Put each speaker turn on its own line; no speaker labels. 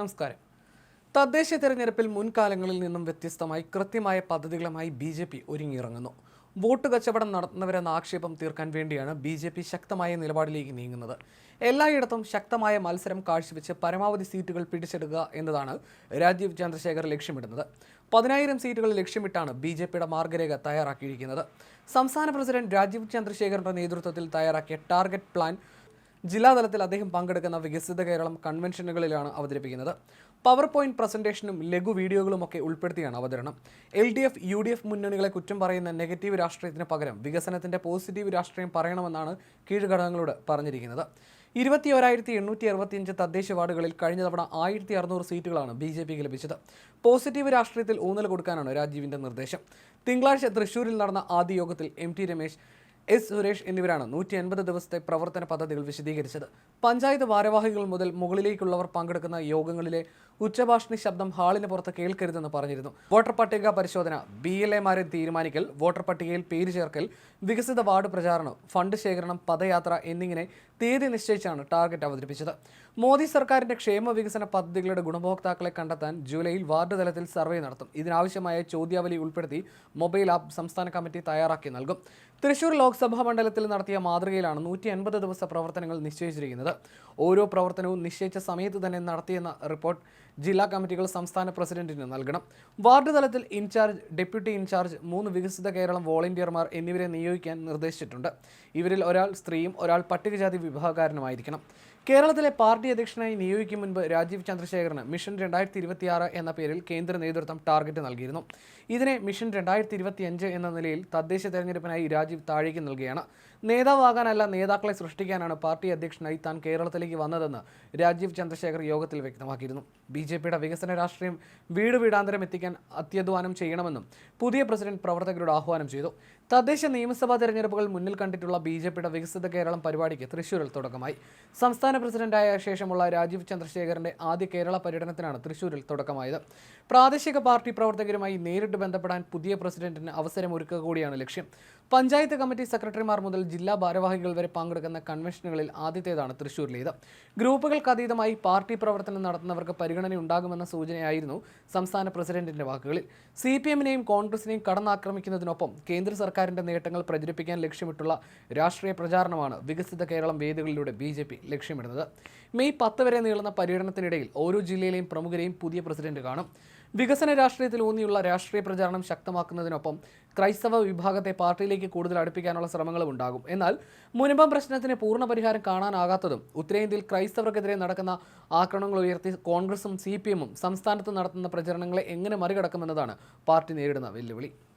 നമസ്കാരം. തദ്ദേശ തെരഞ്ഞെടുപ്പിൽ മുൻകാലങ്ങളിൽ നിന്നും വ്യത്യസ്തമായി കൃത്യമായ പദ്ധതികളുമായി ബി ജെ പി ഒരുങ്ങിയിറങ്ങുന്നു. വോട്ട് കച്ചവടം നടത്തുന്നവരെന്ന ആക്ഷേപം തീർക്കാൻ വേണ്ടിയാണ് ബി ജെ പി ശക്തമായ നിലപാടിലേക്ക് നീങ്ങുന്നത്. എല്ലായിടത്തും ശക്തമായ മത്സരം കാഴ്ചവെച്ച് പരമാവധി സീറ്റുകൾ പിടിച്ചെടുക്കുക എന്നതാണ് രാജീവ് ചന്ദ്രശേഖർ ലക്ഷ്യമിടുന്നത്. പതിനായിരം സീറ്റുകൾ ലക്ഷ്യമിട്ടാണ് ബി ജെ പിയുടെ മാർഗരേഖ തയ്യാറാക്കിയിരിക്കുന്നത്. സംസ്ഥാന പ്രസിഡന്റ് രാജീവ് ചന്ദ്രശേഖറിന്റെ നേതൃത്വത്തിൽ തയ്യാറാക്കിയ ടാർഗറ്റ് പ്ലാൻ ജില്ലാതലത്തിൽ അദ്ദേഹം പങ്കെടുക്കുന്ന വികസിത കേരളം കൺവെൻഷനുകളിലാണ് അവതരിപ്പിക്കുന്നത്. പവർ പോയിന്റ് പ്രസന്റേഷനും ലഘു വീഡിയോകളുമൊക്കെ ഉൾപ്പെടുത്തിയാണ് അവതരണം. L D F U D F മുന്നണികളെ കുറ്റം പറയുന്ന നെഗറ്റീവ് രാഷ്ട്രീയത്തിന് പകരം വികസനത്തിന്റെ പോസിറ്റീവ് രാഷ്ട്രീയം പറയണമെന്നാണ് കീഴ്ഘടകങ്ങളോട് പറഞ്ഞിരിക്കുന്നത്. ഇരുപത്തി ഒരായിരത്തി എണ്ണൂറ്റി അറുപത്തിയഞ്ച് തദ്ദേശ വാർഡുകളിൽ കഴിഞ്ഞ തവണ ആയിരത്തി അറുന്നൂറ് സീറ്റുകളാണ് ബി ജെ പിക്ക് ലഭിച്ചത്. പോസിറ്റീവ് രാഷ്ട്രീയത്തിൽ ഊന്നൽ കൊടുക്കാനാണ് രാജീവിന്റെ നിർദ്ദേശം. തിങ്കളാഴ്ച തൃശൂരിൽ നടന്ന ആദ്യ യോഗത്തിൽ M T Ramesh S Suresh എന്നിവരാണ് നൂറ്റി അൻപത് ദിവസത്തെ പ്രവർത്തന പദ്ധതികൾ വിശദീകരിച്ചത്. പഞ്ചായത്ത് ഭാരവാഹികൾ മുതൽ മുകളിലേക്കുള്ളവർ പങ്കെടുക്കുന്ന യോഗങ്ങളിലെ ഉച്ചഭാഷണി ശബ്ദം ഹാളിന് പുറത്ത് കേൾക്കരുതെന്ന് പറഞ്ഞിരുന്നു. വോട്ടർ പട്ടിക പരിശോധന ബി എൽ എമാരെ തീരുമാനിക്കൽ വോട്ടർ പട്ടികയിൽ പേര് ചേർക്കൽ വികസിത വാർഡ് പ്രചാരണം ഫണ്ട് ശേഖരണം പദയാത്ര എന്നിങ്ങനെ തീയതി നിശ്ചയിച്ചാണ് ടാർഗറ്റ് അവതരിപ്പിച്ചത്. മോദി സർക്കാരിന്റെ ക്ഷേമ വികസന പദ്ധതികളുടെ ഗുണഭോക്താക്കളെ കണ്ടെത്താൻ ജൂലൈയിൽ വാർഡ് തലത്തിൽ സർവേ നടത്തും. ഇതിനാവശ്യമായ ചോദ്യാവലി ഉൾപ്പെടുത്തി മൊബൈൽ ആപ്പ് സംസ്ഥാന കമ്മിറ്റി തയ്യാറാക്കി നൽകും. തൃശൂർ ലോക്സഭാ മണ്ഡലത്തിൽ നടത്തിയ മാതൃകയിലാണ് നൂറ്റി അൻപത് ദിവസ പ്രവർത്തനങ്ങൾ നിശ്ചയിച്ചിരിക്കുന്നത്. ഓരോ പ്രവർത്തനവും നിശ്ചയിച്ച സമയത്ത് തന്നെ നടത്തിയെന്ന റിപ്പോർട്ട് ജില്ലാ കമ്മിറ്റികൾ സംസ്ഥാന പ്രസിഡന്റിന് നൽകണം. വാർഡ് തലത്തിൽ ഇൻചാർജ് ഡെപ്യൂട്ടി ഇൻചാർജ് മൂന്ന് വികസിത കേരളം വോളണ്ടിയർമാർ എന്നിവരെ നിയോഗിക്കാൻ നിർദ്ദേശിച്ചിട്ടുണ്ട്. ഇവരിൽ ഒരാൾ സ്ത്രീയും ഒരാൾ പട്ടികജാതി വിഭാഗക്കാരനുമായിരിക്കണം. കേരളത്തിലെ പാർട്ടി അധ്യക്ഷനായി നിയോഗിക്കും മുൻപ് രാജീവ് ചന്ദ്രശേഖറിന് മിഷൻ രണ്ടായിരത്തി ഇരുപത്തിയാറ് എന്ന പേരിൽ കേന്ദ്ര നേതൃത്വം ടാർഗറ്റ് നൽകിയിരുന്നു. ഇതിനെ മിഷൻ രണ്ടായിരത്തി ഇരുപത്തിയഞ്ച് എന്ന നിലയിൽ തദ്ദേശ തെരഞ്ഞെടുപ്പിനായി രാജീവ് താഴേക്ക് നൽകുകയാണ്. നേതാവാകാനല്ല നേതാക്കളെ സൃഷ്ടിക്കാനാണ് പാർട്ടി അധ്യക്ഷനായി താൻ കേരളത്തിലേക്ക് വന്നതെന്ന് രാജീവ് ചന്ദ്രശേഖർ യോഗത്തിൽ വ്യക്തമാക്കിയിരുന്നു. ബി ജെ പിയുടെ വികസന രാഷ്ട്രീയം വീട് വീടാന്തരം എത്തിക്കാൻ അത്യധ്വാനം ചെയ്യണമെന്നും പുതിയ പ്രസിഡന്റ് പ്രവർത്തകരോട് ആഹ്വാനം ചെയ്തു. തദ്ദേശ നിയമസഭാ തെരഞ്ഞെടുപ്പുകൾ മുന്നിൽ കണ്ടിട്ടുള്ള ബി ജെ പിയുടെ വികസിത കേരളം പരിപാടിക്ക് തൃശൂരിൽ തുടക്കമായി. സംസ്ഥാന പ്രസിഡന്റായ ശേഷമുള്ള രാജീവ് ചന്ദ്രശേഖരന്റെ ആദ്യ കേരള പര്യടനത്തിനാണ് തൃശൂരിൽ തുടക്കമായത്. പ്രാദേശിക പാർട്ടി പ്രവർത്തകരുമായി നേരിട്ട് ബന്ധപ്പെടാൻ പുതിയ പ്രസിഡന്റിന് അവസരമൊരുക്കുക കൂടിയാണ് ലക്ഷ്യം. പഞ്ചായത്ത് കമ്മിറ്റി സെക്രട്ടറിമാർ മുതൽ ജില്ലാ ഭാരവാഹികൾ വരെ പങ്കെടുക്കുന്ന കൺവെൻഷനുകളിൽ ആദ്യത്തേതാണ് തൃശൂരിലേത് ഗ്രൂപ്പുകൾക്ക് അതീതമായി പാർട്ടി പ്രവർത്തനം നടത്തുന്നവർക്ക് പരിഗണന ഉണ്ടാകുമെന്ന സൂചനയായിരുന്നു സംസ്ഥാന പ്രസിഡന്റിന്റെ വാക്കുകളിൽ. സി പി എമ്മിനെയും കോൺഗ്രസിനെയും കടന്നാക്രമിക്കുന്നതിനൊപ്പം കേന്ദ്ര സർക്കാരിന്റെ നേട്ടങ്ങൾ പ്രചരിപ്പിക്കാൻ ലക്ഷ്യമിട്ടുള്ള രാഷ്ട്രീയ പ്രചാരണമാണ് വികസിത കേരളം വേദികളിലൂടെ ബി ജെ പി ലക്ഷ്യമിടുന്നത്. മെയ് പത്ത് വരെ നീളുന്ന പര്യടനത്തിനിടയിൽ ഓരോ ജില്ലയിലെയും പ്രമുഖരെയും പുതിയ പ്രസിഡന്റ് കാണും. വികസന രാഷ്ട്രീയത്തിൽ ഊന്നിയുള്ള രാഷ്ട്രീയ പ്രചാരണം ശക്തമാക്കുന്നതിനൊപ്പം ക്രൈസ്തവ വിഭാഗത്തെ പാർട്ടിയിലേക്ക് കൂടുതൽ അടുപ്പിക്കാനുള്ള ശ്രമങ്ങളും ഉണ്ടാകും. എന്നാൽ മുനമ്പം പ്രശ്നത്തിന് പൂർണ പരിഹാരം കാണാനാകാത്തതും ഉത്തരേന്ത്യയിൽ ക്രൈസ്തവർക്കെതിരെ നടക്കുന്ന ആക്രമണങ്ങൾ ഉയർത്തി കോൺഗ്രസും സി സംസ്ഥാനത്ത് നടത്തുന്ന പ്രചരണങ്ങളെ എങ്ങനെ മറികടക്കുമെന്നതാണ് പാർട്ടി നേരിടുന്ന വെല്ലുവിളി.